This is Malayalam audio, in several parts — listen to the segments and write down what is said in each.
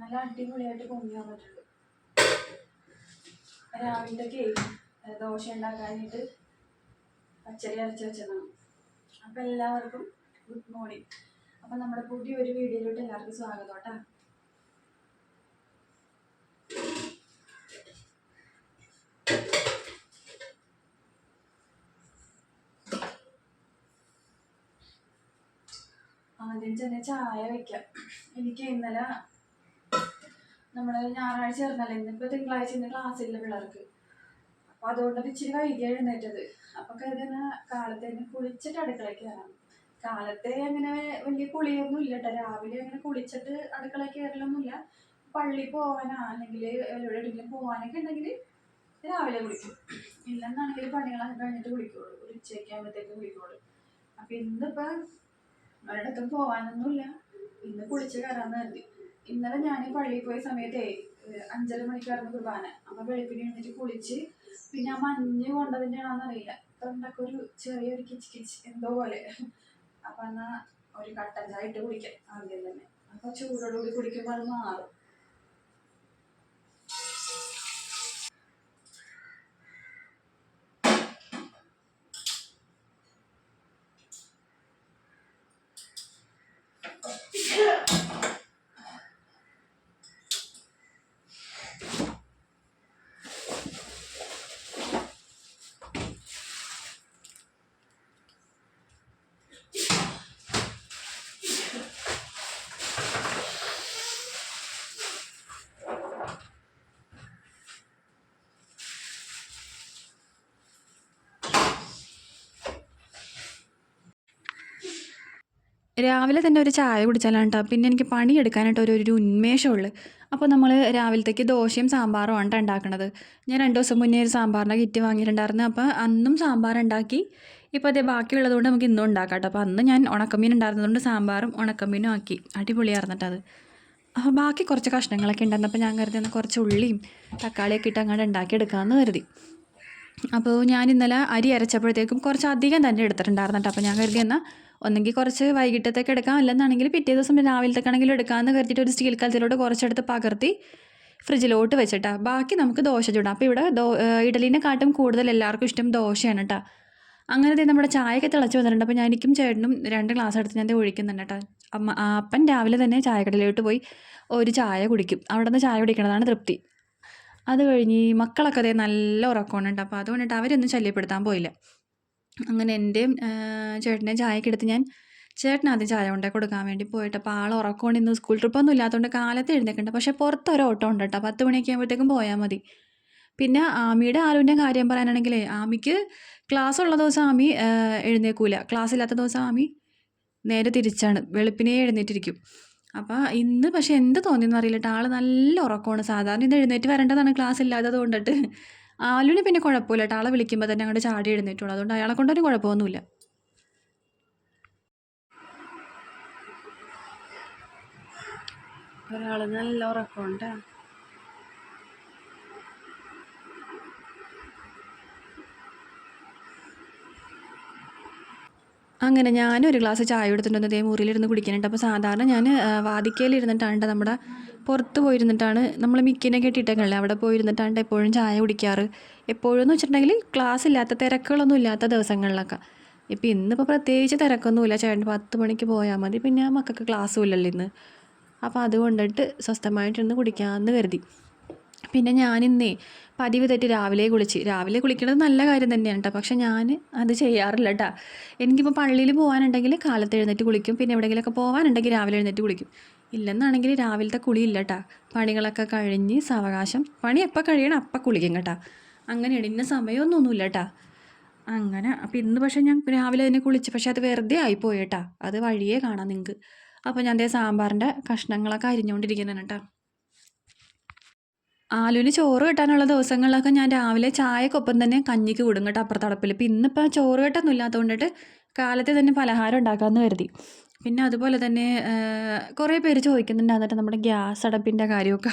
നല്ല അടിപൊളിയായിട്ട് പൊങ്ങി വന്നിട്ടുണ്ട്. രാവിലത്തേക്ക് ദോശ ഉണ്ടാക്കാനായിട്ട് പച്ചരി അരച്ച് വെച്ചതാണ്. അപ്പം എല്ലാവർക്കും ഗുഡ് മോർണിംഗ് അപ്പം നമ്മുടെ പുതിയൊരു വീഡിയോയിലോട്ട് എല്ലാവർക്കും സ്വാഗതം കേട്ടോ. ആദ്യം തന്നെ ചായ വെക്കാം. എനിക്ക് ഇന്നലെ നമ്മൾ ഞായറാഴ്ച ചേർന്നല്ലേ ഇന്നിപ്പോ തിങ്കളാഴ്ച ഇന്ന് ക്ലാസ് ഇല്ല പിള്ളേർക്ക്. അപ്പൊ അതുകൊണ്ട് ഇച്ചിരി വൈകി എഴുന്നേറ്റത്. അപ്പൊ കരുതുന്ന കാലത്തേന് കുളിച്ചിട്ട് അടുക്കളയ്ക്ക് കയറാം കാലത്തെ അങ്ങനെ വലിയ കുളിയൊന്നും ഇല്ല കേട്ടോ. രാവിലെ അങ്ങനെ കുളിച്ചിട്ട് അടുക്കളയ്ക്ക് കയറലൊന്നുമില്ല പള്ളി പോവാനാ അല്ലെങ്കിൽ എവിടെയെങ്കിലും പോവാനൊക്കെ ഉണ്ടെങ്കിൽ രാവിലെ കുളിക്കും. ഇല്ലെന്നാണെങ്കിൽ പണികളൊക്കെ കഴിഞ്ഞിട്ട് കുളിക്കുള്ളൂ. ഒരു ഉച്ചയ്ക്ക് ആകുമ്പോഴത്തേക്ക് കുളിക്കുള്ളൂ. അപ്പൊ ഇന്നിപ്പോ ഒരിടത്തും പോവാനൊന്നുമില്ല. ഇന്ന് കുളിച്ച് കയറാന്ന് കരുതി. ഇന്നലെ ഞാൻ പള്ളിയിൽ പോയ സമയത്തെ അഞ്ചര മണിക്കായിരുന്നു കുർബാന. അമ്മ വെളുപ്പിന് എഴുന്നേറ്റ് കുളിച്ച് പിന്നെ ആ മഞ്ഞ് കൊണ്ടതിന്റെ ആണെന്നറിയില്ല തൊണ്ടൊക്കെ ഒരു ചെറിയൊരു കിച്ച് കിച്ച് എന്തോ പോലെ. അപ്പൊ എന്നാ ഒരു കട്ടൻ ചായ ഇട്ട് കുടിക്കാം ആദ്യം തന്നെ. അപ്പൊ ചൂടോടുകൂടി കുടിക്കുമ്പോൾ അത് മാറും. രാവിലെ തന്നെ ഒരു ചായ കുടിച്ചാലാണ് കേട്ടോ പിന്നെ എനിക്ക് പണിയെടുക്കാനായിട്ട് ഒരു ഒരു ഉന്മേഷമുള്ളു. അപ്പോൾ നമ്മൾ രാവിലത്തേക്ക് ദോശയും സാമ്പാറും ആണ് ഉണ്ടാക്കണത് ഞാൻ രണ്ട് ദിവസം മുന്നേ ഒരു സാമ്പാറിന്റെ കിറ്റ് വാങ്ങിയിട്ടുണ്ടായിരുന്നു. അപ്പോൾ അന്നും സാമ്പാർ ഉണ്ടാക്കി ഇപ്പോൾ അതേ ബാക്കിയുള്ളത് കൊണ്ട് നമുക്ക് ഇന്നും ഉണ്ടാക്കാം കേട്ടോ അപ്പോൾ അന്ന് ഞാൻ ഉണക്കമീൻ ഉണ്ടായിരുന്നതുകൊണ്ട് സാമ്പാറും ഉണക്കമീനും ആക്കി. അടിപൊളിയായിരുന്നിട്ടത് അപ്പോൾ ബാക്കി കുറച്ച് കഷ്ണങ്ങളൊക്കെ ഉണ്ടായിരുന്നു അപ്പോൾ ഞാൻ കരുതി എന്നാൽ കുറച്ച് ഉള്ളിയും തക്കാളിയൊക്കെ ഇട്ട് അങ്ങോട്ട് ഉണ്ടാക്കിയെടുക്കാമെന്ന് കരുതി. അപ്പോൾ ഞാൻ ഇന്നലെ അരി അരച്ചപ്പോഴത്തേക്കും കുറച്ച് അധികം തന്നെ എടുത്തിട്ടുണ്ടായിരുന്നു കേട്ടോ അപ്പോൾ ഞാൻ കരുതി എന്നാൽ ഒന്നെങ്കിൽ കുറച്ച് വൈകിട്ടത്തേക്ക് എടുക്കാം. അല്ലെന്നാണെങ്കിൽ പിറ്റേ ദിവസം രാവിലത്തേക്കാണെങ്കിലും എടുക്കാമെന്ന് കരുതിയിട്ട് ഒരു സ്റ്റീൽ കലത്തിലോട്ട് കുറച്ചെടുത്ത് പകർത്തി ഫ്രിഡ്ജിലോട്ട് വെച്ചിട്ടാ. ബാക്കി നമുക്ക് ദോശ ചൂടാം. അപ്പോൾ ഇവിടെ ദോ ഇഡലീനെക്കാട്ടും കൂടുതൽ എല്ലാവർക്കും ഇഷ്ടം ദോശയാണ് കേട്ടോ അങ്ങനെ ദേ നമ്മുടെ ചായയൊക്കെ തിളച്ച് വന്നിട്ടുണ്ട്. അപ്പോൾ ഞാൻ എനിക്കും ചേട്ടനും രണ്ട് ഗ്ലാസ് എടുത്ത് ഞാൻ ഒഴിക്കുന്നുണ്ട് കേട്ടോ അമ്മ അപ്പൻ രാവിലെ തന്നെ ചായക്കടയിലോട്ട് പോയി ഒരു ചായ കുടിക്കും. അവിടെ നിന്ന് ചായ കുടിക്കണതാണ് തൃപ്തി. അത് കഴിഞ്ഞ് മക്കളൊക്കെ അതേ നല്ല ഉറക്കമാണ് കേട്ടോ അപ്പോൾ അതുകൊണ്ടിട്ട് അവരൊന്നും ശല്യപ്പെടുത്താൻ പോയില്ല. അങ്ങനെ എന്റെയും ചേട്ടന്റെയും ചായയൊക്കെ എടുത്ത് ഞാൻ ചേട്ടൻ ആദ്യം ചായ കൊണ്ടേ കൊടുക്കാൻ വേണ്ടി പോയിട്ട് അപ്പോൾ ആൾ ഉറക്കമുണ്ട് ഇന്ന് സ്കൂൾ ട്രിപ്പൊന്നും ഇല്ലാത്തതുകൊണ്ട് കാലത്ത് എഴുന്നേക്കുന്നുണ്ട് പക്ഷേ പുറത്ത് ഒരു ഓട്ടോ ഉണ്ട് കേട്ടോ. പത്ത് മണിയൊക്കെ ആകുമ്പോഴത്തേക്കും പോയാൽ മതി. പിന്നെ ആമിയുടെ ആലുവിന്റെ കാര്യം പറയാനാണെങ്കിലേ ആമിക്ക് ക്ലാസ് ഉള്ള ദിവസം ആമി എഴുന്നേക്കൂല ക്ലാസ് ഇല്ലാത്ത ദിവസം ആമി നേരെ തിരിച്ചാണ്. വെളുപ്പിനെ എഴുന്നേറ്റിരിക്കും. അപ്പോൾ ഇന്ന് പക്ഷേ എന്ത് തോന്നിയെന്ന് അറിയില്ല കേട്ടോ. ആൾ നല്ല ഉറക്കമാണ്. സാധാരണ ഇത് എഴുന്നേറ്റ് വരേണ്ടതാണ് ക്ലാസ് ഇല്ലാത്തത് കൊണ്ടിട്ട്. ആലുവിന് പിന്നെ കുഴപ്പമില്ല കേട്ടോ. ആളെ വിളിക്കുമ്പോൾ തന്നെ അങ്ങോട്ട് ചാടി എഴുന്നേറ്റുള്ളൂ അതുകൊണ്ട് അയാളെ കൊണ്ടൊരു കുഴപ്പമൊന്നുമില്ല. ഒരാൾ നല്ല ഉറക്കമുണ്ട്. അങ്ങനെ ഞാൻ ഒരു ഗ്ലാസ് ചായ എടുത്തിട്ടുണ്ട് അതേ മുറിയിലിരുന്ന് കുടിക്കാനുണ്ട് അപ്പോൾ സാധാരണ ഞാൻ വാതിക്കയിലിരുന്നിട്ടാണ് നമ്മുടെ പുറത്ത് പോയിരുന്നിട്ടാണ് നമ്മൾ മിക്കിനെ കെട്ടിയിട്ടേക്കണല്ലേ? അവിടെ പോയിരുന്നിട്ടാണ് എപ്പോഴും ചായ കുടിക്കാറ്. എപ്പോഴും എന്ന് വെച്ചിട്ടുണ്ടെങ്കിൽ ക്ലാസ് ഇല്ലാത്ത തിരക്കുകളൊന്നും ഇല്ലാത്ത ദിവസങ്ങളിലൊക്കെ. ഇപ്പം ഇന്നിപ്പോൾ പ്രത്യേകിച്ച് തിരക്കൊന്നുമില്ല. ചേട്ടൻ പത്ത് മണിക്ക് പോയാൽ മതി. പിന്നെ മക്കൾക്ക് ക്ലാസ്സും ഇല്ലല്ലോ ഇന്ന്. അപ്പോൾ അതുകൊണ്ടിട്ട് സ്വസ്ഥമായിട്ടിരുന്ന് കുടിക്കാമെന്ന് കരുതി. പിന്നെ ഞാനിന്നേ പതിവ് തെറ്റി രാവിലെ കുളിച്ച്. രാവിലെ കുളിക്കുന്നത് നല്ല കാര്യം തന്നെയാണ് കേട്ടോ പക്ഷേ ഞാൻ അത് ചെയ്യാറില്ല കേട്ടോ എനിക്കിപ്പോൾ പള്ളിയിൽ പോകാനുണ്ടെങ്കിൽ കാലത്ത് എഴുന്നേറ്റ് കുളിക്കും. പിന്നെ എവിടെയെങ്കിലുമൊക്കെ പോകാനുണ്ടെങ്കിൽ രാവിലെ എഴുന്നേറ്റ് കുളിക്കും. ഇല്ലെന്നാണെങ്കിൽ രാവിലത്തെ കുളി ഇല്ല കേട്ടോ പണികളൊക്കെ കഴിഞ്ഞ് സാവകാശം. പണി എപ്പോൾ കഴിയണം അപ്പം കുളിക്കും കേട്ടോ. അങ്ങനെയാണ് ഇന്ന സമയമൊന്നുമില്ല കേട്ടോ അങ്ങനെ അപ്പം ഇന്ന് പക്ഷേ ഞാൻ രാവിലെ തന്നെ കുളിച്ച് പക്ഷേ അത് വെറുതെ ആയിപ്പോയി കേട്ടോ അത് വഴിയേ കാണാം നിങ്ങൾക്ക് അപ്പോൾ ഞാൻ ദേ സാമ്പാറിന്റെ കഷ്ണങ്ങളൊക്കെ അരിഞ്ഞുകൊണ്ടിരിക്കുന്നതാണ് കേട്ടോ ആലുവിന് ചോറ് കെട്ടാനുള്ള ദിവസങ്ങളിലൊക്കെ ഞാൻ രാവിലെ ചായക്കൊപ്പം തന്നെ കഞ്ഞിക്ക് വിടും കേട്ടോ അപ്പുറത്തടപ്പിൽ ഇപ്പം ഇന്നിപ്പോൾ ചോറ് കെട്ടൊന്നും ഇല്ലാത്തതുകൊണ്ടിട്ട് കാലത്തെ തന്നെ പലഹാരം ഉണ്ടാക്കാമെന്ന് കരുതി. പിന്നെ അതുപോലെ തന്നെ കുറേ പേര് ചോദിക്കുന്നുണ്ട് എന്നിട്ട് നമ്മുടെ ഗ്യാസ് അടപ്പിന്റെ കാര്യമൊക്കെ.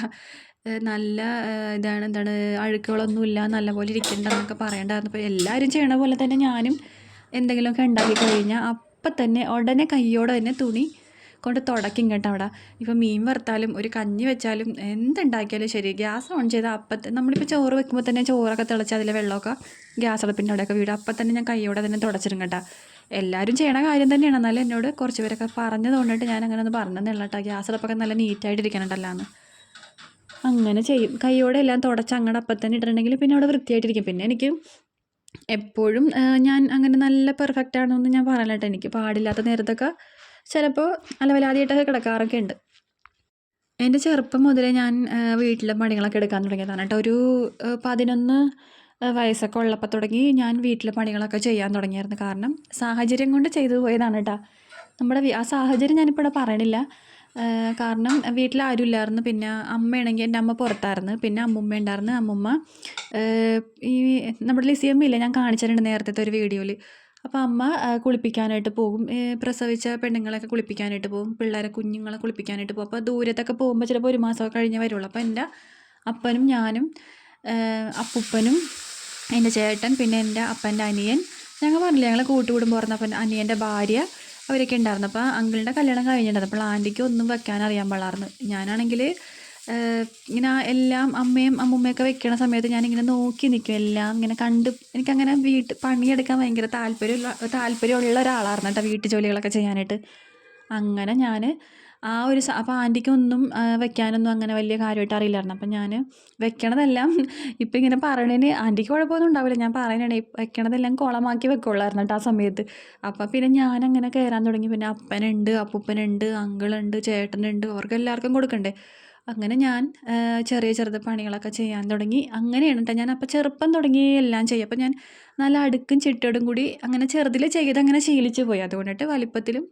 നല്ല ഇതാണ് എന്താണ് അഴുക്കുകളൊന്നുമില്ല നല്ലപോലെ ഇരിക്കണ്ടെന്നൊക്കെ പറയണ്ടായിരുന്നു. അപ്പോൾ എല്ലാവരും ചെയ്യണ പോലെ തന്നെ ഞാനും എന്തെങ്കിലുമൊക്കെ ഉണ്ടാക്കി കഴിഞ്ഞാൽ അപ്പം തന്നെ ഉടനെ കയ്യോടെ തന്നെ തുണി കൊണ്ട് തുടക്കും കേട്ടോ അവിടെ. ഇപ്പോൾ മീൻ വറുത്താലും ഒരു കഞ്ഞി വെച്ചാലും എന്തുണ്ടാക്കിയാലും ശരി ഗ്യാസ് ഓൺ ചെയ്താൽ അപ്പം നമ്മളിപ്പോൾ ചോറ് വെക്കുമ്പോൾ തന്നെ ചോറൊക്കെ തിളച്ച് അതിലെ വെള്ളമൊക്കെ ഗ്യാസ് അടുപ്പിന്റെ അവിടെയൊക്കെ വീടും അപ്പം തന്നെ ഞാൻ കയ്യോടെ തന്നെ തുടച്ചിടും കേട്ടോ. എല്ലാവരും ചെയ്യണ കാര്യം തന്നെയാണ്. എന്നാലും എന്നോട് കുറച്ച് പേരൊക്കെ പറഞ്ഞത് കൊണ്ടിട്ട് ഞാൻ അങ്ങനെ ഒന്ന് പറഞ്ഞതെന്നുള്ള കേട്ടോ ഗ്യാസ് അടുപ്പൊക്കെ നല്ല നീറ്റായിട്ടിരിക്കണുണ്ടല്ലോ എന്ന് അങ്ങനെ ചെയ്യും. കൈയോടെ എല്ലാം തുടച്ച് അങ്ങടെ അപ്പം തന്നെ ഇട്ടിട്ടുണ്ടെങ്കിൽ പിന്നെ അവിടെ വൃത്തിയായിട്ടിരിക്കും. പിന്നെ എനിക്ക് എപ്പോഴും ഞാൻ അങ്ങനെ നല്ല പെർഫെക്റ്റ് ആണെന്ന് ഞാൻ പറയാനായിട്ട് എനിക്ക് പാടില്ലാത്ത നേരത്തൊക്കെ ചിലപ്പോൾ അലവലാതിയായിട്ടൊക്കെ കിടക്കാറൊക്കെ ഉണ്ട്. എന്റെ ചെറുപ്പം മുതലേ ഞാൻ വീട്ടിലെ പണികളൊക്കെ എടുക്കാൻ തുടങ്ങിയതാണ് കേട്ടോ. ഒരു പതിനൊന്ന് വയസ്സൊക്കെ ഉള്ളപ്പോൾ തുടങ്ങി ഞാൻ വീട്ടിലെ പണികളൊക്കെ ചെയ്യാൻ തുടങ്ങിയായിരുന്നു. കാരണം സാഹചര്യം കൊണ്ട് ചെയ്തു പോയതാണ് കേട്ടോ നമ്മുടെ ആ സാഹചര്യം ഞാനിപ്പോൾ ഇവിടെ പറയണില്ല. കാരണം വീട്ടിൽ ആരും ഇല്ലായിരുന്നു. പിന്നെ അമ്മയാണെങ്കിൽ എന്റെ അമ്മ പുറത്തായിരുന്നു. പിന്നെ അമ്മുമ്മ ഉണ്ടായിരുന്നു. അമ്മുമ്മ ഈ നമ്മുടെ ലിസിയമ്മ ഇല്ല ഞാൻ കാണിച്ചിട്ടുണ്ട് നേരത്തെ ഒരു വീഡിയോയിൽ. അപ്പോൾ അമ്മ കുളിപ്പിക്കാനായിട്ട് പോകും. പ്രസവിച്ച പെണ്ണുങ്ങളെയൊക്കെ കുളിപ്പിക്കാനായിട്ട് പോകും. പിള്ളേരെ കുഞ്ഞുങ്ങളെ കുളിപ്പിക്കാനായിട്ട് പോകും. അപ്പോൾ ദൂരത്തൊക്കെ പോകുമ്പോൾ ചിലപ്പോൾ ഒരു മാസമൊക്കെ കഴിഞ്ഞേ വരുള്ളൂ. അപ്പോൾ എന്റെ അപ്പനും ഞാനും അപ്പൂപ്പനും എന്റെ ചേട്ടൻ പിന്നെ എന്റെ അപ്പന്റെ അനിയൻ. ഞങ്ങൾ പറഞ്ഞില്ല ഞങ്ങൾ കൂട്ടുകൂടുമ്പോൾ പറഞ്ഞ അപ്പം അനിയന്റെ ഭാര്യ അവരൊക്കെ ഉണ്ടായിരുന്നു. അപ്പോൾ അങ്കിളിന്റെ കല്യാണം കഴിഞ്ഞിട്ടുണ്ടായിരുന്നു അപ്പോൾ ആന്റിക്ക് ഒന്നും വെക്കാൻ അറിയാൻ പാടായിരുന്നു ഞാനാണെങ്കിൽ ഇങ്ങനെ എല്ലാം അമ്മയും അമ്മൂമ്മയൊക്കെ വെക്കണ സമയത്ത് ഞാനിങ്ങനെ നോക്കി നിൽക്കും. എല്ലാം ഇങ്ങനെ കണ്ട് എനിക്കങ്ങനെ വീട്ട് പണിയെടുക്കാൻ ഭയങ്കര താല്പര്യമുള്ള താല്പര്യമുള്ള ഒരാളായിരുന്നു കേട്ടോ വീട്ടു ജോലികളൊക്കെ ചെയ്യാനായിട്ട്. അങ്ങനെ ഞാൻ ആ ഒരു അപ്പോൾ ആന്റിക്ക് ഒന്നും വെക്കാനൊന്നും അങ്ങനെ വലിയ കാര്യമായിട്ട് അറിയില്ലായിരുന്നു. അപ്പം ഞാൻ വെക്കണതെല്ലാം ഇപ്പം ഇങ്ങനെ പറയണതിന് ആന്റിക്ക് കുഴപ്പമൊന്നും ഉണ്ടാവില്ല. ഞാൻ പറയണേ വെക്കണതെല്ലാം കുളമാക്കി വെക്കുള്ളായിരുന്നു കേട്ടോ ആ സമയത്ത്. അപ്പം പിന്നെ ഞാനങ്ങനെ കയറാൻ തുടങ്ങി. പിന്നെ അപ്പനുണ്ട് അപ്പൂപ്പനുണ്ട് അങ്കിളുണ്ട് ചേട്ടനുണ്ട് അവർക്ക് എല്ലാവർക്കും കൊടുക്കണ്ടേ. അങ്ങനെ ഞാൻ ചെറിയ ചെറുത് പണികളൊക്കെ ചെയ്യാൻ തുടങ്ങി. അങ്ങനെയാണ് കേട്ടോ ഞാൻ അപ്പം ചെറുപ്പം തുടങ്ങി എല്ലാം ചെയ്യും. അപ്പം ഞാൻ നല്ല അടുക്കും ചിട്ടയോടും കൂടി അങ്ങനെ ചെറുതിൽ ചെയ്ത് അങ്ങനെ ശീലിച്ചു പോയി. അതുകൊണ്ടിട്ട് വലിപ്പത്തിലും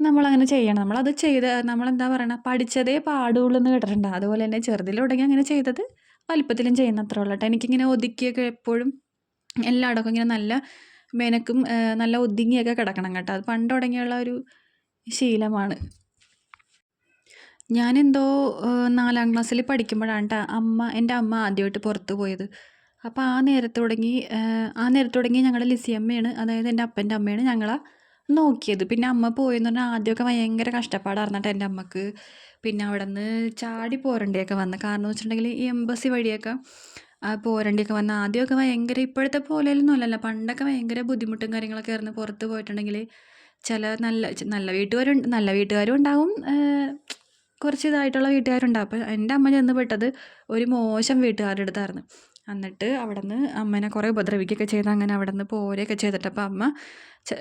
നമ്മളങ്ങനെ ചെയ്യണം. നമ്മളത് ചെയ്ത് നമ്മളെന്താ പറയണ പഠിച്ചതേ പാടുള്ളൂ എന്ന് കേട്ടിട്ടുണ്ട്. അതുപോലെ തന്നെ ചെറുതിൽ തുടങ്ങി അങ്ങനെ ചെയ്തത് വലിപ്പത്തിലും ചെയ്യുന്ന അത്രേ ഉള്ളൂ കേട്ടോ. എനിക്കിങ്ങനെ ഒതുക്കിയൊക്കെ എപ്പോഴും എല്ലായിടക്കും ഇങ്ങനെ നല്ല മെനക്കും നല്ല ഒതുങ്ങിയൊക്കെ കിടക്കണം കേട്ടോ. അത് പണ്ട് തുടങ്ങിയുള്ള ഒരു ശീലമാണ്. ഞാനെന്തോ നാലാം ക്ലാസ്സിൽ പഠിക്കുമ്പോഴാണ് കേട്ടോ അമ്മ എന്റെ അമ്മ ആദ്യമായിട്ട് പുറത്ത് പോയത്. അപ്പോൾ ആ നേരത്ത് തുടങ്ങി ആ നേരത്ത് തുടങ്ങി ഞങ്ങളുടെ ലിസിയമ്മയാണ് അതായത് എന്റെ അപ്പന്റെ അമ്മയാണ് ഞങ്ങളെ നോക്കിയത്. പിന്നെ അമ്മ പോയെന്ന് പറഞ്ഞാൽ ആദ്യമൊക്കെ ഭയങ്കര കഷ്ടപ്പാടായിരുന്നു കേട്ടോ എന്റെ അമ്മയ്ക്ക്. പിന്നെ അവിടെ നിന്ന് ചാടി പോരണ്ടിയൊക്കെ വന്ന്. കാരണം എന്ന് വെച്ചിട്ടുണ്ടെങ്കിൽ ഈ എംബസി വഴിയൊക്കെ പോരണ്ടിയൊക്കെ വന്ന് ആദ്യമൊക്കെ ഭയങ്കര ഇപ്പോഴത്തെ പോലെയൊന്നും അല്ലല്ലോ. പണ്ടൊക്കെ ഭയങ്കര ബുദ്ധിമുട്ടും കാര്യങ്ങളൊക്കെ ആയിരുന്നു പുറത്ത് പോയിട്ടുണ്ടെങ്കിൽ ചില നല്ല നല്ല വീട്ടുകാരും നല്ല വീട്ടുകാരും ഉണ്ടാവും കുറച്ച് ഇതായിട്ടുള്ള വീട്ടുകാരുണ്ടാവും. അപ്പോൾ എന്റെ അമ്മ ചെന്ന് പെട്ടത് ഒരു മോശം വീട്ടുകാരുടെ അടുത്തായിരുന്നു. എന്നിട്ട് അവിടെ നിന്ന് അമ്മേനെ കുറേ ഉപദ്രവിക്കുകയൊക്കെ ചെയ്ത് അങ്ങനെ അവിടെ നിന്ന് പോരുകയൊക്കെ ചെയ്തിട്ട് അപ്പോൾ അമ്മ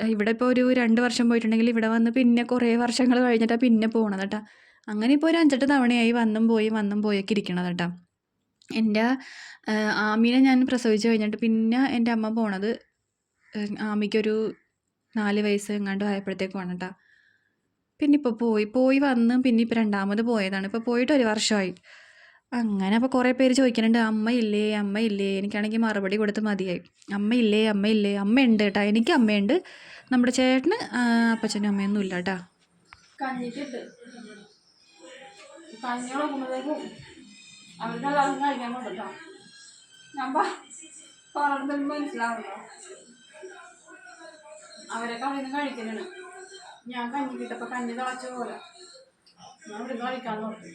ഇവിടെ ഇപ്പോൾ ഒരു രണ്ട് വർഷം പോയിട്ടുണ്ടെങ്കിൽ ഇവിടെ വന്ന് പിന്നെ കുറേ വർഷങ്ങൾ കഴിഞ്ഞിട്ടാണ് പിന്നെ പോകണത് കേട്ടോ അങ്ങനെ ഇപ്പോൾ ഒരു അഞ്ചെട്ട് തവണയായി വന്നും പോയി വന്നും പോയൊക്കെ ഇരിക്കണത് കേട്ടോ എന്റെ ആമീനെ ഞാൻ പ്രസവിച്ച് കഴിഞ്ഞിട്ട് പിന്നെ എന്റെ അമ്മ പോണത് ആമിക്കൊരു നാല് വയസ്സ് എങ്ങാണ്ട് ആയപ്പോഴത്തേക്ക് പോകണം കേട്ടോ പിന്നെ ഇപ്പോൾ പോയി പോയി വന്ന് പിന്നെ ഇപ്പോൾ രണ്ടാമത് പോയതാണ്. ഇപ്പോൾ പോയിട്ട് ഒരു വർഷമായി. അങ്ങനെ അപ്പോൾ കുറേ പേര് ചോദിക്കുന്നുണ്ട് അമ്മയില്ലേ അമ്മയില്ലേ? എനിക്കാണെങ്കിൽ മറുപടി കൊടുത്ത് മതിയായി. അമ്മയില്ലേ അമ്മയില്ലേ? അമ്മയുണ്ട് കേട്ടോ എനിക്ക് അമ്മയുണ്ട്. നമ്മുടെ ചേട്ടന് അപ്പച്ചനും അമ്മയൊന്നും ഇല്ല കേട്ടോ അവരൊക്കെ അവിടെ നിന്ന് കഴിക്കുന്നുണ്ട്. ഞാൻ കഞ്ഞി കിട്ടപ്പോൾ കഞ്ഞി തിളച്ച പോലെ. ഞാൻ ഇവിടെ കഴിക്കാൻ നോക്കി.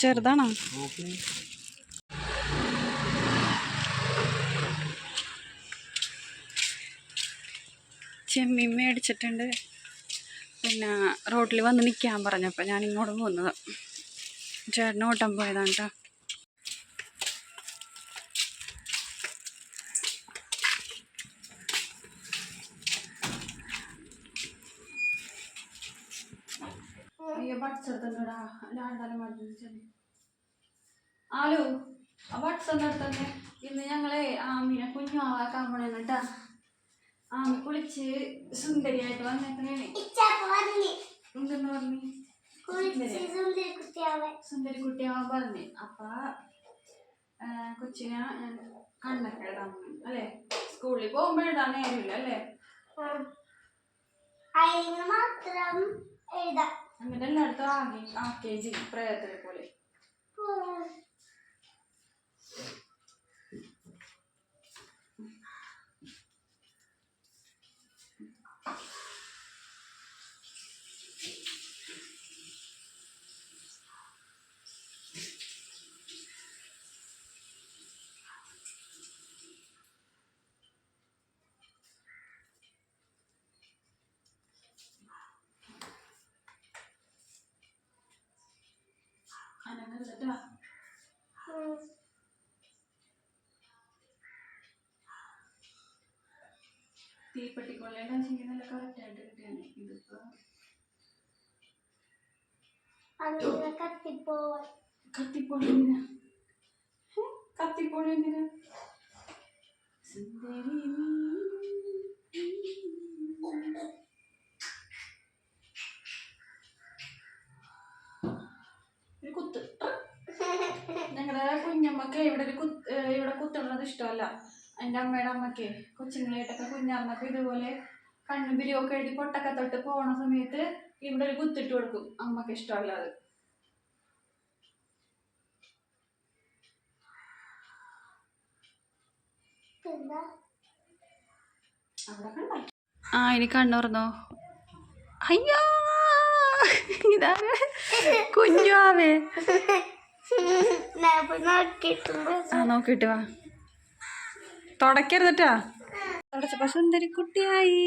ചെറുതാണോ? ചെമ്മീൻ മേടിച്ചിട്ടുണ്ട്. പിന്നെ റോഡിൽ വന്ന് നിൽക്കാൻ പറഞ്ഞപ്പോൾ ഞാൻ ഇങ്ങോട്ട് പോകുന്നത് ചേട്ടന് ഓട്ടം പോയതാണ് കേട്ടോ സുന്ദരിയായിട്ട് വന്നേക്കണേ. എന്തെന്ന് പറഞ്ഞു സുന്ദരി. കുട്ടിയാവാൻ പറഞ്ഞു. അപ്പ ആ, കൊച്ചിനെ ഞാൻ കണ്ണൊക്കെ ഇടാൻ. അല്ലേ? സ്കൂളിൽ പോകുമ്പോഴിടാൻ നേരമില്ല അല്ലേ? മാത്രം എഴുതാം എന്നിട്ട് എല്ലായിടത്തും ആകെ കെ ജി പ്രേതത്തിനെ പോലെ. അങ്ങനെ കത്തിപ്പോവാൻ കത്തിപ്പോണ എന്തിനാ ഹെ? കത്തിപ്പോണ എന്തിനാ സുന്ദരി. ഒരു കുത്ത് ഞങ്ങളുടെ കുഞ്ഞമ്മക്ക് ഇവിടെ ഒരു കുത്ത് ഇവിടെ കുത്തുള്ളത് ഇഷ്ടമല്ല എന്റെ അമ്മയുടെ അമ്മയ്ക്ക് കൊച്ചുങ്ങളായിട്ടൊക്കെ കുഞ്ഞമ്മക്ക് ഇതുപോലെ കണ്ണും പിരിവൊക്കെ എഴുതി പൊട്ടൊക്കെ തൊട്ട് പോണ സമയത്ത് ഇവിടെ ഒരു കുത്തിട്ട് കൊടുക്കും. അമ്മയ്ക്ക് ഇഷ്ടമല്ലാതെ. ആ ഇനി കണ്ണുറന്നോ. അയ്യോ! ഇതാണ് കുഞ്ഞു ആവേ. ഞാൻ പോയി നോക്കിയിട്ടുണ്ട്. ആ നോക്കിട്ട് വാ. തുടക്കരുതട്ടാ കുട്ടിയായി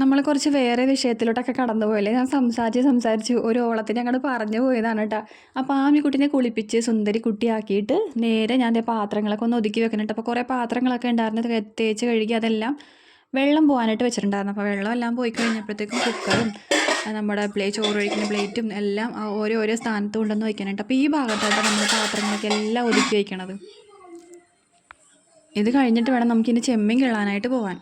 നമ്മൾ കുറച്ച് വേറെ വിഷയത്തിലോട്ടൊക്കെ കടന്നു പോയല്ലേ? ഞാൻ സംസാരിച്ച് സംസാരിച്ച് ഒരു ഓളത്തിന് അങ്ങോട്ട് പറഞ്ഞു പോയതാണ് കേട്ടോ. അപ്പോൾ ആമിക്കുട്ടിനെ കുളിപ്പിച്ച് സുന്ദരി കുട്ടിയാക്കിയിട്ട് നേരെ ഞാൻ പാത്രങ്ങളൊക്കെ ഒന്ന് ഒതുക്കി വെക്കുന്നുണ്ട് അപ്പോൾ കുറേ പാത്രങ്ങളൊക്കെ ഉണ്ടായിരുന്നു. തേച്ച് കഴുകി അതെല്ലാം വെള്ളം പോകാനായിട്ട് വെച്ചിട്ടുണ്ടായിരുന്നു. അപ്പോൾ വെള്ളം എല്ലാം പോയി കഴിഞ്ഞപ്പോഴത്തേക്കും കുക്കറും നമ്മുടെ പ്ലേ ചോറ് കഴിക്കുന്ന പ്ലേറ്റും എല്ലാം ഓരോരോ ഓരോ ഓരോ സ്ഥാനത്ത് കൊണ്ടുവന്ന് വയ്ക്കാനായിട്ട് അപ്പോൾ ഈ ഭാഗത്തായിട്ട് നമ്മൾ പാത്രങ്ങളൊക്കെ എല്ലാം ഒതുക്കി വയ്ക്കണത്. ഇത് കഴിഞ്ഞിട്ട് വേണം നമുക്കിനി ചെമ്മീൻ കിള്ളാനായിട്ട് പോവാൻ.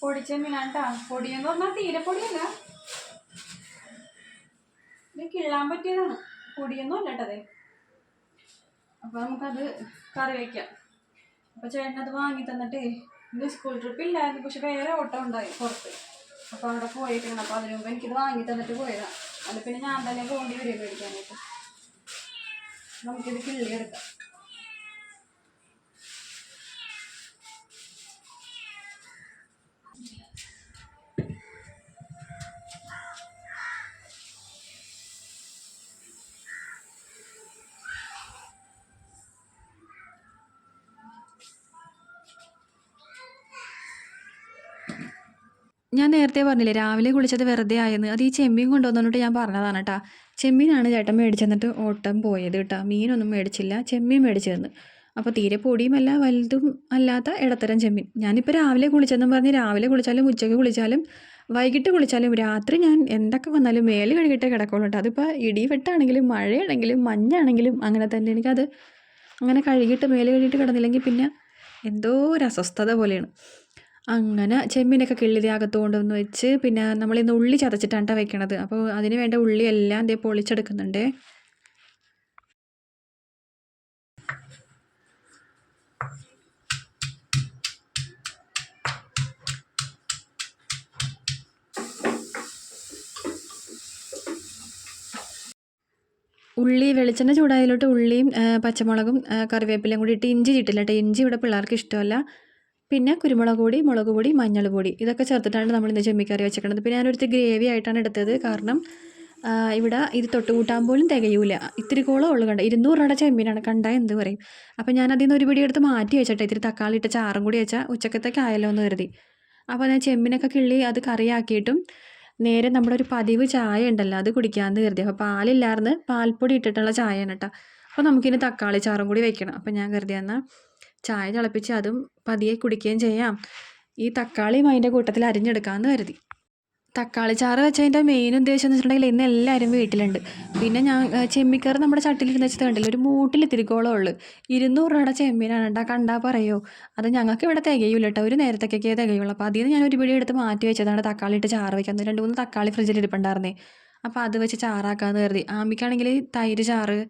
പൊടിച്ച മീനാട്ടാ പൊടിയെന്ന് പറഞ്ഞാൽ തീരെ പൊടിയല്ല. ഇത് കിള്ളാൻ പറ്റിയതാണ്. പൊടിയൊന്നും അല്ല കേട്ടതേ അപ്പൊ നമുക്കത് കറി വയ്ക്കാം അപ്പൊ ചേട്ടൻ അത് വാങ്ങി തന്നിട്ട് ഇന്ന് സ്കൂൾ ട്രിപ്പ് ഇല്ലായിരുന്നു പക്ഷെ വേറെ ഓട്ടം ഉണ്ടായി പുറത്ത്. അപ്പൊ അവിടെ പോയിരിക്കണം അപ്പൊ അതിനു മുമ്പ് എനിക്കിത് വാങ്ങി തന്നിട്ട് പോയതാണ് അത് പിന്നെ ഞാൻ തന്നെ പോകേണ്ടി വരും മേടിക്കാനായിട്ട്. നമുക്കിത് കിള്ളി ഞാൻ നേരത്തെ പറഞ്ഞില്ലേ രാവിലെ കുളിച്ചത് വെറുതെ ആയെന്ന്. അത് ഈ ചെമ്മീൻ കൊണ്ടുവന്നിട്ട് ഞാൻ പറഞ്ഞതാണ് കേട്ടോ ചെമ്മീനാണ് ചേട്ടൻ മേടിച്ചെന്നിട്ട് ഓട്ടം പോയത് കേട്ടോ മീനൊന്നും മേടിച്ചില്ല ചെമ്മീൻ മേടിച്ചിരുന്നു അപ്പോൾ തീരെ പൊടിയുമല്ല വലുതും അല്ലാത്ത ഇടത്തരം ചെമ്മീൻ. ഞാനിപ്പോൾ രാവിലെ കുളിച്ചെന്നും പറഞ്ഞ് രാവിലെ കുളിച്ചാലും ഉച്ചയ്ക്ക് കുളിച്ചാലും വൈകിട്ട് കുളിച്ചാലും രാത്രി ഞാൻ എന്തൊക്കെ വന്നാലും മേൽ കഴുകിയിട്ടേ കിടക്കുള്ളൂ കേട്ടോ അതിപ്പോൾ ഇടിവെട്ടാണെങ്കിലും മഴയാണെങ്കിലും മഞ്ഞാണെങ്കിലും അങ്ങനെ തന്നെ എനിക്കത് അങ്ങനെ കഴുകിയിട്ട് മേൽ കഴുകിയിട്ട് കിടന്നില്ലെങ്കിൽ പിന്നെ എന്തോ ഒരു അസ്വസ്ഥത പോലെയാണ്. അങ്ങനെ ചെമ്മീനൊക്കെ കിള്ളിതി അകത്ത് വെച്ച് പിന്നെ നമ്മളിന്ന് ഉള്ളി ചതച്ചിട്ടാണ് കേട്ടോ വെക്കണത്. അപ്പോൾ അതിന് വേണ്ട ഉള്ളി എല്ലാം ദേ പൊളിച്ചെടുക്കുന്നുണ്ട്. ഉള്ളി വെളിച്ചെണ്ണ ചൂടായതിലോട്ട് ഉള്ളിയും പച്ചമുളകും കറിവേപ്പിലയും കൂടി ഇട്ട് ഇഞ്ചി ചിട്ടില്ല കേട്ടോ ഇഞ്ചി ഇവിടെ പിള്ളേർക്ക് ഇഷ്ടമല്ല. പിന്നെ കുരുമുളക് പൊടി മുളക് പൊടി മഞ്ഞൾ പൊടി. ഇതൊക്കെ ചേർത്തിട്ടാണ് നമ്മൾ ഇന്ന് ചെമ്മിക്കറി വെച്ചേക്കുന്നത് പിന്നെ ഞാനൊരുത്തി ഗ്രേവി ആയിട്ടാണ് എടുത്തത്. കാരണം ഇവിടെ ഇത് തൊട്ട് കൂട്ടാൻ പോലും തികയൂല. ഇത്തിരി കോളം ഉള്ളു കണ്ട? ഇരുന്നൂറ് രൂപയുടെ ചെമ്മീനാണ്. കണ്ടാൽ എന്ത് പറയും? അപ്പം ഞാൻ അതിൽ നിന്ന് ഒരു പിടി എടുത്ത് മാറ്റി വെച്ചിട്ട്. ഇത്തിരി തക്കാളി ഇട്ട ചാറും കൂടി വെച്ചാൽ ഉച്ചക്കത്തേക്ക് ആയല്ലോ എന്ന് കരുതി. അപ്പോൾ ഞാൻ ചെമ്മീനൊക്കെ കിള്ളി അത് കറിയാക്കിയിട്ടും നേരെ നമ്മുടെ ഒരു പതിവ് ചായ ഉണ്ടല്ലോ അത് കുടിക്കാമെന്ന് കരുതി. അപ്പോൾ പാലില്ലായിരുന്നു. പാൽപ്പൊടി ഇട്ടിട്ടുള്ള ചായയാണ് കേട്ടോ. അപ്പോൾ നമുക്കിനി തക്കാളി ചാറും കൂടി വെക്കണം. അപ്പോൾ ഞാൻ കരുതി എന്നാൽ ചായ തിളപ്പിച്ച് അതും പതിയെ കുടിക്കുകയും ചെയ്യാം. ഈ തക്കാളിയും അതിന്റെ കൂട്ടത്തിൽ അരിഞ്ഞെടുക്കാമെന്ന് കരുതി. തക്കാളി ചാറ് വെച്ചതിന്റെ മെയിൻ ഉദ്ദേശം എന്ന് വെച്ചിട്ടുണ്ടെങ്കിൽ ഇന്ന് എല്ലാവരും വീട്ടിലുണ്ട്. പിന്നെ ഞാൻ ചെമ്മിക്കറി നമ്മുടെ ചട്ടിലിരുന്ന് വെച്ചത് കണ്ടില്ല? ഒരു മൂട്ടിൽ തിരികോളം ഉള്ളു. ഇരുന്നൂറ് രൂപയുടെ ചെമ്മീനാണ്. കേട്ടോ കണ്ടാൽ പറയോ? അത് ഞങ്ങൾക്ക് ഇവിടെ തികയൂല കേട്ടോ. ഒരു നേരത്തേക്കൊക്കെ തികയുള്ളൂ. അപ്പോൾ അതിൽ നിന്ന് ഞാൻ ഒരു പിടി എടുത്ത് മാറ്റി വെച്ചതാണ് തക്കാളി ഇട്ട് ചാറ് വയ്ക്കാൻ രണ്ട് മൂന്ന് തക്കാളി ഫ്രിഡ്ജിൽ ഇരിപ്പുണ്ടായിരുന്നേ. അപ്പോൾ അത് വെച്ച് ചാറാക്കാമെന്ന് കരുതി. ആമിക്കാണെങ്കിൽ തൈര് ചാറ്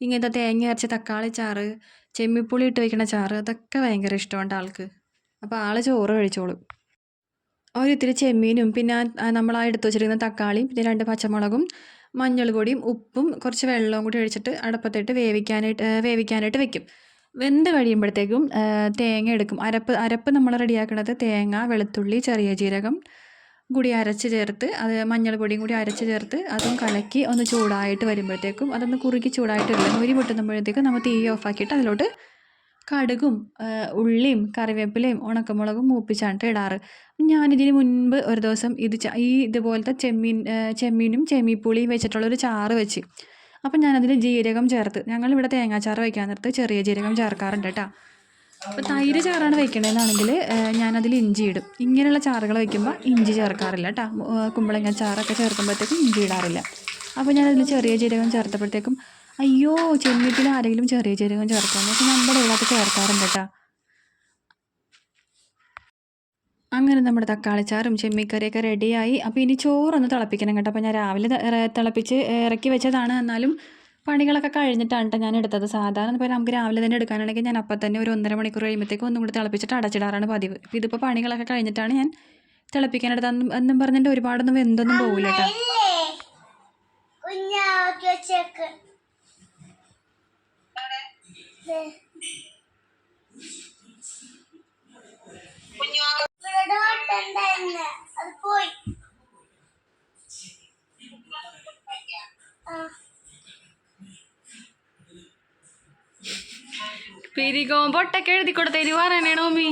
ഇങ്ങനത്തെ തേങ്ങ അരച്ച തക്കാളി ചാറ് ചെമ്മിപ്പുളി ഇട്ട് വയ്ക്കണ ചാറ് അതൊക്കെ ഭയങ്കര ഇഷ്ടമുണ്ട് ആൾക്ക്. അപ്പോൾ ആൾ ചോറ് കഴിച്ചോളും. ഒരിത്തിരി ചെമ്മീനും പിന്നെ നമ്മൾ ആ എടുത്ത് വെച്ചിരിക്കുന്ന തക്കാളിയും പിന്നെ രണ്ട് പച്ചമുളകും മഞ്ഞൾ പൊടിയും ഉപ്പും കുറച്ച് വെള്ളവും കൂടി ഒഴിച്ചിട്ട് അടപ്പത്തിട്ട് വേവിക്കാനായിട്ട് വേവിക്കാനായിട്ട് വെക്കും. വെന്ത് കഴിയുമ്പോഴത്തേക്കും തേങ്ങ എടുക്കും. അരപ്പ് അരപ്പ് നമ്മൾ റെഡിയാക്കുന്നത് തേങ്ങ വെളുത്തുള്ളി ചെറിയ ജീരകം കൂടി അരച്ച് ചേർത്ത് അത് മഞ്ഞൾപ്പൊടിയും കൂടി അരച്ച് ചേർത്ത് അതും കലക്കി ഒന്ന് ചൂടായിട്ട് വരുമ്പോഴത്തേക്കും അതൊന്ന് കുറുക്കി ചൂടായിട്ട് വരില്ല നൂരി പൊട്ടുമ്പോഴത്തേക്കും നമ്മൾ തീ ഓഫാക്കിയിട്ട് അതിലോട്ട് കടുകും ഉള്ളിയും കറിവേപ്പിലയും ഉണക്കമുളകും മൂപ്പിച്ചാണ് ഇടാറ്. ഞാനിതിന് മുൻപ് ഒരു ദിവസം ഇത് ഈ ഇതുപോലത്തെ ചെമ്മീൻ ചെമ്മീനും ചെമ്മീപ്പുളിയും വെച്ചിട്ടുള്ളൊരു ചാറ് വെച്ച്. അപ്പം ഞാനതിൽ ജീരകം ചേർത്ത് ഞങ്ങളിവിടെ തേങ്ങാച്ചാറ് വയ്ക്കാൻ നേരത്ത് ചെറിയ ജീരകം ചേർക്കാറുണ്ട് കേട്ടോ. അപ്പോൾ തൈര് ചാറാണ് വയ്ക്കണതെന്നാണെങ്കിൽ ഞാനതിൽ ഇഞ്ചി ഇടും. ഇങ്ങനെയുള്ള ചാറുകൾ വയ്ക്കുമ്പോൾ ഇഞ്ചി ചേർക്കാറില്ല കേട്ടോ കുമ്പളങ്ങ ചാറൊക്കെ ചേർക്കുമ്പോഴത്തേക്കും ഇഞ്ചി ഇടാറില്ല. അപ്പോൾ ഞാനതിൽ ചെറിയ ജീരകം ചേർത്തപ്പോഴത്തേക്കും അയ്യോ ചെമ്മീറ്റിൽ ആരെങ്കിലും ചെറിയ ജീരകം ചേർക്കാമെന്ന് വെച്ചാൽ നമ്മുടെ ഇതിനകത്ത് ചേർക്കാറുണ്ട് കേട്ടോ അങ്ങനെ നമ്മുടെ തക്കാളിച്ചാറും ചെമ്മിക്കറിയൊക്കെ റെഡിയായി അപ്പോൾ ഇനി ചോറൊന്ന് തിളപ്പിക്കണം കേട്ടോ. അപ്പോൾ ഞാൻ രാവിലെ തിളപ്പിച്ച് ഇറക്കി വെച്ചതാണ്. എന്നാലും പണികളൊക്കെ കഴിഞ്ഞിട്ടാണ് കേട്ടോ ഞാൻ എടുത്തത് സാധാരണ ഇപ്പോൾ നമുക്ക് രാവിലെ തന്നെ എടുക്കാനാണെങ്കിൽ ഞാൻ അപ്പം തന്നെ ഒരു ഒന്നര മണിക്കൂർ കഴിയുമ്പോഴത്തേക്കും ഒന്നും കൂടി തിളപ്പിച്ചിട്ട് അടച്ചിടാറാണ് പതിവ്. ഇതിപ്പോൾ പണികളൊക്കെ കഴിഞ്ഞിട്ടാണ് ഞാൻ തിളപ്പിക്കാനെടുത്ത എന്നും എന്നും പറഞ്ഞിട്ട് ഒരുപാടൊന്നും വെന്തൊന്നും പോകില്ല കേട്ടോ ഇല്ലേ കുഞ്ഞാക്കി വെച്ചേക്ക് ദേ. ഇവിടെ ഓട്ടണ്ടായിരുന്നു അത് പോയി ആ പിരികോം പൊട്ടൊക്കെ എഴുതി കൊടുത്തേരി എരി പറയണേണോ മമ്മി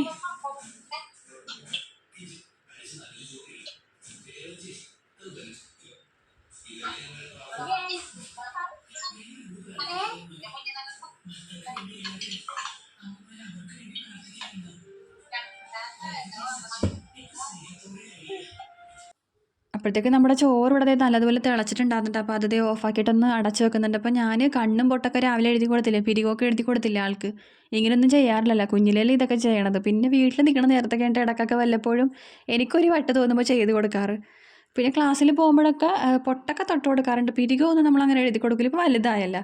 അപ്പോഴത്തേക്ക് നമ്മുടെ ചോറ് ഇവിടെ നല്ലതുപോലെ തിളച്ചിട്ടുണ്ടായിരുന്നിട്ട് അപ്പോൾ അത് ഓഫാക്കിയിട്ടൊന്ന് അടച്ചു വെക്കുന്നുണ്ട്. അപ്പോൾ ഞാൻ കണ്ണും പൊട്ടൊക്കെ രാവിലെ എഴുതി കൊടുത്തില്ലേ? പിരികൊക്കെ എഴുതി കൊടുത്തില്ല ആൾക്ക്? ഇങ്ങനെയൊന്നും ചെയ്യാറില്ലല്ലോ. കുഞ്ഞിലേലും ഇതൊക്കെ ചെയ്യണത്. പിന്നെ വീട്ടിൽ നിൽക്കുന്ന നേരത്തൊക്കെ എന്റെ ഇടക്കൊക്കെ വല്ലപ്പോഴും എനിക്കൊരു വട്ട് തോന്നുമ്പോൾ ചെയ്ത് കൊടുക്കാറ്. പിന്നെ ക്ലാസ്സിൽ പോകുമ്പോഴൊക്കെ പൊട്ടൊക്കെ തൊട്ട് കൊടുക്കാറുണ്ട്. പിരികൊന്നും നമ്മൾ അങ്ങനെ എഴുതി കൊടുക്കില്ല. ഇപ്പോൾ വലുതായല്ല.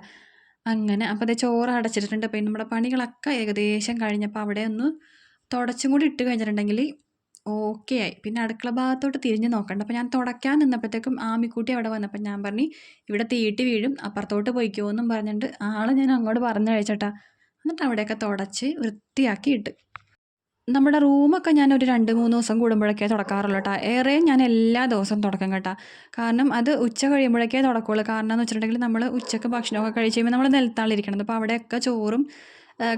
അങ്ങനെ. അപ്പോൾ അതേ ചോറ് അടച്ചിട്ടുണ്ട് അപ്പോൾ നമ്മുടെ പണികളൊക്കെ ഏകദേശം കഴിഞ്ഞപ്പോൾ അവിടെ ഒന്ന് തുടച്ചും കൂടി ഇട്ട് കഴിഞ്ഞിട്ടുണ്ടെങ്കിൽ ഓക്കെ ആയി. പിന്നെ അടുക്കള ഭാഗത്തോട്ട് തിരിഞ്ഞ് നോക്കണ്ട. അപ്പോൾ ഞാൻ തുടയ്ക്കാൻ നിന്നപ്പോഴത്തേക്കും ആമിക്കുട്ടി അവിടെ വന്നപ്പോൾ ഞാൻ പറഞ്ഞു ഇവിടെ തീയിട്ട് വീഴും അപ്പുറത്തോട്ട് പോയിക്കോ എന്നും പറഞ്ഞിട്ട് ആളെ ഞാൻ അങ്ങോട്ട് പറഞ്ഞു കഴിച്ചേട്ടാ എന്നിട്ട് അവിടെയൊക്കെ തുടച്ച് വൃത്തിയാക്കി ഇട്ട്. നമ്മുടെ റൂമൊക്കെ ഞാൻ ഒരു രണ്ട് മൂന്ന് ദിവസം കൂടുമ്പോഴൊക്കെ തുടക്കാറുള്ളൂ കേട്ടോ. ഏറെ ഞാൻ എല്ലാ ദിവസവും തുടക്കം കേട്ടോ. കാരണം അത് ഉച്ച കഴിയുമ്പോഴൊക്കെ തുടക്കുള്ളൂ. കാരണം എന്ന് വെച്ചിട്ടുണ്ടെങ്കിൽ നമ്മൾ ഉച്ചയ്ക്ക് ഭക്ഷണമൊക്കെ കഴിച്ച് കഴിയുമ്പോൾ നമ്മൾ നിലത്താളിരിക്കണം. അപ്പോൾ അവിടെയൊക്കെ ചോറും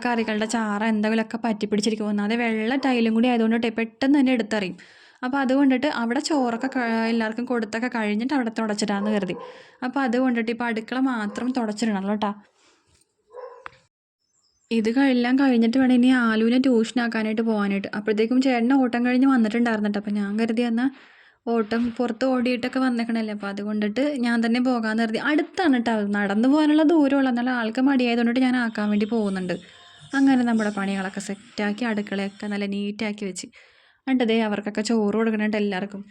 കറികളുടെ ചാറ എന്തെങ്കിലുമൊക്കെ പറ്റി പിടിച്ചിരിക്കും ഒന്നാമത് വെള്ള ടൈലും കൂടി ആയതുകൊണ്ട് പെട്ടെന്ന് തന്നെ എടുത്തറിയും. അപ്പോൾ അതുകൊണ്ടിട്ട് അവിടെ ചോറൊക്കെ എല്ലാവർക്കും കൊടുത്തൊക്കെ കഴിഞ്ഞിട്ട് അവിടെ തുടച്ചിട്ടാന്ന് കരുതി. അപ്പോൾ അതുകൊണ്ടിട്ട് ഇപ്പോൾ അടുക്കള മാത്രം തുടച്ചിടണം കേട്ടോ. ഇത് എല്ലാം കഴിഞ്ഞിട്ട് വേണം ഇനി ആലുവിനെ ട്യൂഷനാക്കാനായിട്ട് പോകാനായിട്ട്. അപ്പോഴത്തേക്കും ചേട്ടൻ ഓട്ടം കഴിഞ്ഞ് വന്നിട്ടുണ്ടായിരുന്നു കേട്ടോ അപ്പോൾ ഞാൻ കരുതി എന്നാൽ ഓട്ടം പുറത്ത് ഓടിയിട്ടൊക്കെ വന്നേക്കണല്ലേ. അപ്പോൾ അതുകൊണ്ടിട്ട് ഞാൻ തന്നെ പോകാമെന്ന് നിർത്തി അടുത്താണ് കേട്ടോ നടന്നു പോകാനുള്ള ദൂരമുള്ള നല്ല ആൾക്ക് മടിയായതുകൊണ്ടിട്ട് ഞാൻ ആക്കാൻ വേണ്ടി പോകുന്നുണ്ട്. അങ്ങനെ നമ്മുടെ പണികളൊക്കെ സെറ്റാക്കി അടുക്കളയൊക്കെ നല്ല നീറ്റാക്കി വെച്ച്. കണ്ടതേ അവർക്കൊക്കെ ചോറ് കൊടുക്കണുണ്ട് എല്ലാവർക്കും.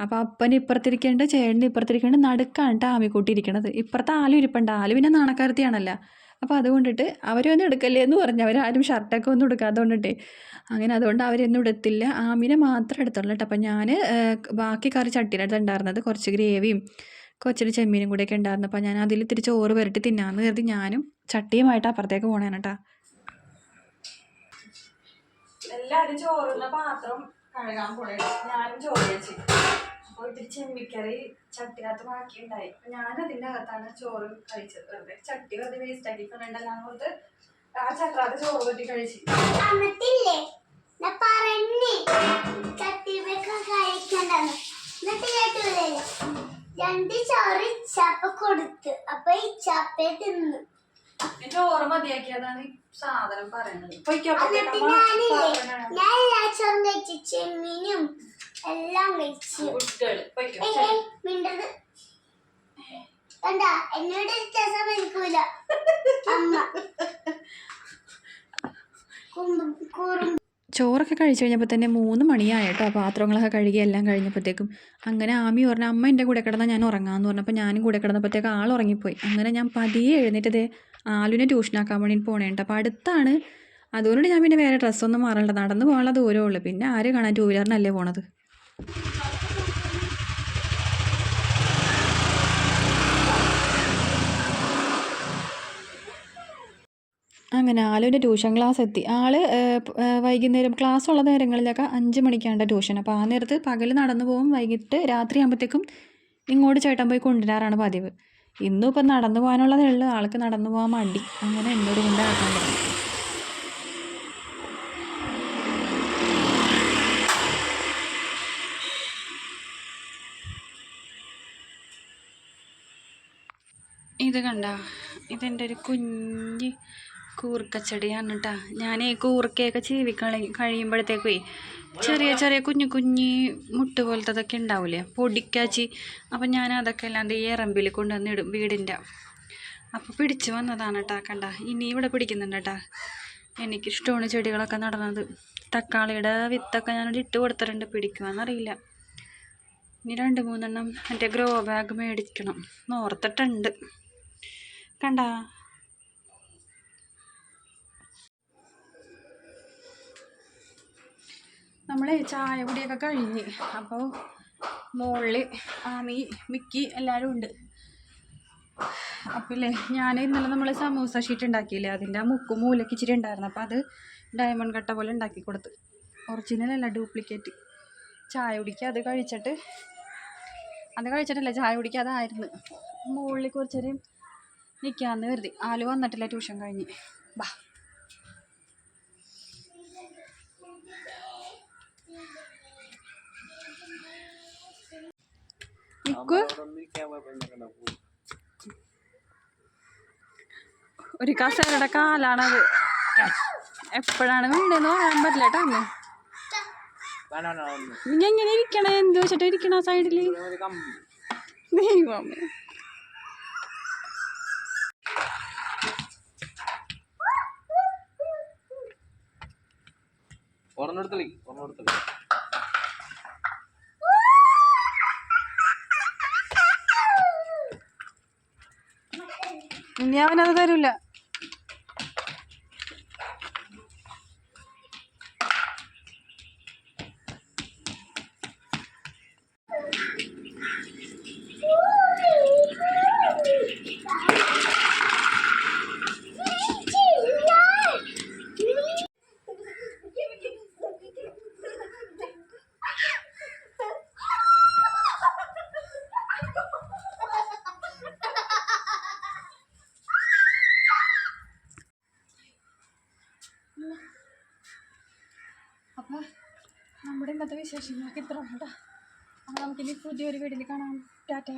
അപ്പോൾ അപ്പൻ ഇപ്പുറത്തിരിക്കേണ്ട ചേട്ടൻ ഇപ്പുറത്തിരിക്കേണ്ട നടുക്കാണ് കേട്ടോ ആമിക്കൂട്ടി ഇരിക്കണത്. ഇപ്പുറത്തെ ആലും ഇരിപ്പുണ്ട്. ആലും പിന്നെ നാണക്കാരത്തിയാണല്ലോ അപ്പോൾ അതുകൊണ്ടിട്ട് അവരൊന്നും എടുക്കല്ലേ എന്ന് പറഞ്ഞു. അവരാരും ഷർട്ടൊക്കെ ഒന്നും എടുക്കാതെ കൊണ്ടിട്ടേ അങ്ങനെ അതുകൊണ്ട് അവരൊന്നും എടുത്തില്ല. ആമിനെ മാത്രം എടുത്തുള്ളൂ കേട്ടോ. അപ്പം ഞാൻ ബാക്കി കറി ചട്ടിയിലാണ് ഉണ്ടായിരുന്നത് കുറച്ച് ഗ്രേവിയും കുറച്ചൊരു ചെമ്മീനും കൂടെയൊക്കെ ഉണ്ടായിരുന്നു. അപ്പോൾ ഞാൻ അതിൽ ഇത്തിരി ചോറ് പുരട്ടി തിന്നാമെന്ന് കരുതി ഞാനും ചട്ടിയുമായിട്ട് അപ്പുറത്തേക്ക് പോകണേണ് കേട്ടോ. എല്ലാവരും ചോറുന്ന പാത്രം കഴുകാൻ പോണേ ഞാനും ചോറ് വെച്ച്. അപ്പോൾ ഇത്തിരി ചെമ്മിക്കറി ചട്ടിനകത്ത് ബാക്കിയുണ്ടായി അപ്പൊ ഞാൻ അതിന്റെ അകത്താണ് ചോറ് കഴിച്ചത്. വെറുതെ ചട്ടി വെറുതെ വേസ്റ്റ് ആക്കി അങ്ങോട്ട് ആ ചട്ടാത്ത ചോറ് കൊട്ടി കഴിച്ചു. രണ്ട് ചോറ് ഇച്ചാപ്പ കൊടുത്ത്. അപ്പൊ ഇച്ചാപ്പയെ തിന്നു. ഈ ചോറ് മതിയാക്കിയതാണ് സാധനം പറയുന്നത്. ഞാൻ എല്ലാ ചോറും കഴിച്ചു ചെമ്മീനും എല്ലാം കഴിച്ചു. കണ്ട എന്നോട് വ്യത്യാസം എനിക്കൂല. അമ്മ. കുറുമ്പ്. ചോറൊക്കെ കഴിച്ചു കഴിഞ്ഞപ്പോൾ തന്നെ മൂന്ന് മണിയായി കേട്ടോ പാത്രങ്ങളൊക്കെ കഴുകി എല്ലാം കഴിഞ്ഞപ്പോഴത്തേക്കും അങ്ങനെ ആമി പറഞ്ഞു അമ്മ എന്റെ കൂടെ കിടന്നാൽ ഞാൻ ഉറങ്ങാമെന്ന് പറഞ്ഞപ്പോൾ ഞാനും കൂടെ കിടന്നപ്പോഴത്തേക്ക് ആൾ ഉറങ്ങിപ്പോയി. അങ്ങനെ ഞാൻ പതിയെ എഴുന്നേറ്റത് ദേ ആലുവിനെ ട്യൂഷനാക്കാൻ വേണ്ടി പോണേണ്ട് അപ്പോൾ അടുത്താണ്. അതുകൊണ്ട് ഞാൻ പിന്നെ വേറെ ഡ്രസ്സൊന്നും മാറണ്ട. നടന്നു പോകാനുള്ള ദൂരമേ ഉള്ളൂ. പിന്നെ ആര് കാണാൻ ടൂ വീലറിനല്ലേ പോണത്? അങ്ങനെ ആളുടെ ട്യൂഷൻ ക്ലാസ് എത്തി ആൾ വൈകുന്നേരം ക്ലാസ് ഉള്ള നേരങ്ങളിലൊക്കെ അഞ്ച് മണിക്കാണ് ട്യൂഷൻ. അപ്പോൾ ആ നേരത്ത് പകൽ നടന്നു പോകും. വൈകിട്ട് രാത്രി ആകുമ്പോഴത്തേക്കും ഇങ്ങോട്ട് ചേട്ടൻ പോയി കൊണ്ടുവരാറാണ് പതിവ്. ഇന്നും ഇപ്പം നടന്നു പോകാനുള്ളതേ ഉള്ളൂ. ആൾക്ക് നടന്നു പോകാൻ മടി. അങ്ങനെ എന്നോട് കൊണ്ടാക്കാൻ തുടങ്ങി ഇത് കണ്ട? ഇതെന്റെ ഒരു കുഞ്ഞ് കൂർക്കച്ചെടിയാണ് കേട്ടോ ഞാൻ ഈ കൂർക്കയൊക്കെ ചീവി കളി കഴിയുമ്പോഴത്തേക്കേ ചെറിയ ചെറിയ കുഞ്ഞു കുഞ്ഞി മുട്ട് പോലത്തതൊക്കെ ഉണ്ടാവില്ലേ പൊടിക്കാച്ചി. അപ്പം ഞാൻ അതൊക്കെ അല്ലാണ്ട് ഈ എറമ്പിൽ കൊണ്ടുവന്ന് ഇടും വീടിന്റെ അപ്പോൾ പിടിച്ച് വന്നതാണ് കേട്ടോ കണ്ട. ഇനി ഇവിടെ പിടിക്കുന്നുണ്ട് കേട്ടോ എനിക്കിഷ്ടമാണ് ചെടികളൊക്കെ നടന്നത്. തക്കാളിയുടെ വിത്തൊക്കെ ഞാനോട് ഇട്ട് കൊടുത്തിട്ടുണ്ട്. പിടിക്കുവാന്നറിയില്ല. ഇനി രണ്ട് മൂന്നെണ്ണം മറ്റേ ഗ്രോ ബാഗ് മേടിക്കണം. നോർത്തിട്ടുണ്ട് കണ്ടാ? നമ്മളെ ചായ കുടിയൊക്കെ കഴിഞ്ഞ്. അപ്പോൾ മോളിൽ ആമി മിക്കി എല്ലാവരും ഉണ്ട്. അപ്പില്ലേ ഞാൻ ഇന്നലെ നമ്മൾ സമൂസ ഷീറ്റ് ഉണ്ടാക്കിയില്ലേ? അതിന്റെ മുക്കും മൂലക്ക് ഇച്ചിരി ഉണ്ടായിരുന്നു. അപ്പോൾ അത് ഡയമണ്ട് കട്ട പോലെ ഉണ്ടാക്കി കൊടുത്ത്. ഒറിജിനൽ അല്ല ഡ്യൂപ്ലിക്കേറ്റ്. ചായ കുടിക്കുക അത് കഴിച്ചിട്ട്. അത് കഴിച്ചിട്ടല്ല ചായ കുടിക്കുക അതായിരുന്നു. മുകളിൽ കുറച്ചേരം നിൽക്കാമെന്ന് കരുതി. ആലു വന്നിട്ടില്ല ട്യൂഷൻ കഴിഞ്ഞ്. ബാ. ഒരു കസേരയുടെ കാലാണത്. എപ്പോഴാണ് വീണ്ടെന്ന് പറയാൻ പറ്റില്ല കേട്ടോ അമ്മ നീ എങ്ങനെ ഇരിക്കണേ? എന്ത് വെച്ചിട്ട് ഇരിക്കണ സൈഡിൽ ദൈവമേ. ഒരെണ്ണെടുത്തളി ഒരെണ്ണെടുത്തളി ഇനി അവനത് തരൂല അപ്പോൾ നമ്മുടെ ഇന്നത്തെ വിശേഷങ്ങളൊക്കെ ഇത്ര കേട്ടോ അപ്പോൾ നമുക്കിനി പുതിയൊരു വീട്ടിൽ കാണാം. ടാറ്റാ.